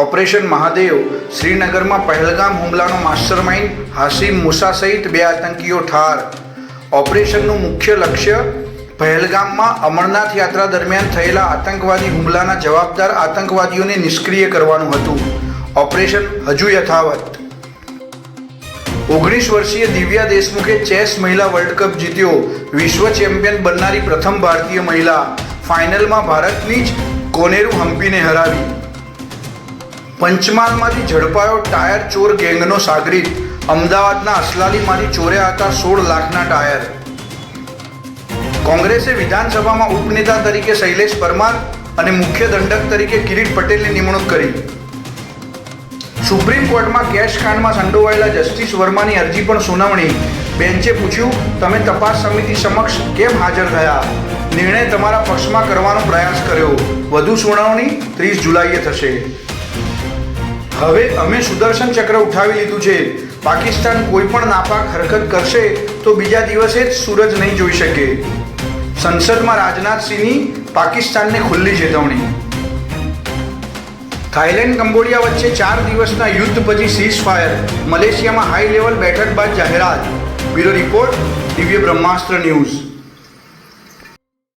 Operation Mahadev શ્રીનગરમાં પહેલગામ હુમલાનો mastermind Hashim મુસા સહિત બે આતંકીઓ ઠાર. ઓપરેશનનું મુખ્ય લક્ષ્ય પહેલગામમાં અમરનાથ યાત્રા દરમિયાન થયેલા આતંકવાદી હુમલાના જવાબદાર આતંકવાદીઓને નિષ્ક્રિય કરવાનું હતું. ઓપરેશન હજુ યથાવત. ઓગણીસ વર્ષીય દિવ્યા દેશમુખે ચેસ મહિલા વર્લ્ડ કપ જીત્યો. વિશ્વ ચેમ્પિયન બનનારી પ્રથમ ભારતીય મહિલા. ફાઇનલમાં ભારતની જ કોનેરુ હમ્પીને હરાવી. પંચમહાલમાંથી ઝડપાયો ટાયર ચોર ગેંગનો સાગરીત. અમદાવાદના અસલાલીમાંથી ચોર્યા હતા સોળ લાખના ટાયર. કોંગ્રેસે વિધાનસભામાં ઉપનેતા તરીકે શૈલેષ પરમાર અને મુખ્ય દંડક તરીકે કિરીટ પટેલની નિમણૂક કરી. સુપ્રીમ કોર્ટમાં કેશ કાંડમાં સંડોવાયેલા જસ્ટિસ વર્માની અરજી પણ સુનાવણી. બેન્ચે પૂછ્યું, તમે તપાસ સમિતિ સમક્ષ કેમ હાજર થયા? નિર્ણય તમારા પક્ષમાં કરવાનો પ્રયાસ કર્યો. વધુ સુનાવણી ત્રીસ જુલાઈએ થશે. હવે અમે સુદર્શન ચક્ર ઉઠાવી લીધું છે. પાકિસ્તાન કોઈ પણ નાપાક હરકત કરશે તો બીજા દિવસે જ સૂરજ નહીં જોઈ શકે. સંસદમાં રાજનાથસિંહની પાકિસ્તાનને ખુલ્લી ચેતવણી. થાઇલેન્ડ, કંબોડિયા વચ્ચે ચાર દિવસના યુદ્ધ પછી સીઝ ફાયર મલેશિયામાં હાઈ લેવલ બેઠક બાદ જાહેરાત. બ્યુરો રિપોર્ટ, દિવ્ય બ્રહ્માસ્ત્ર ન્યૂઝ.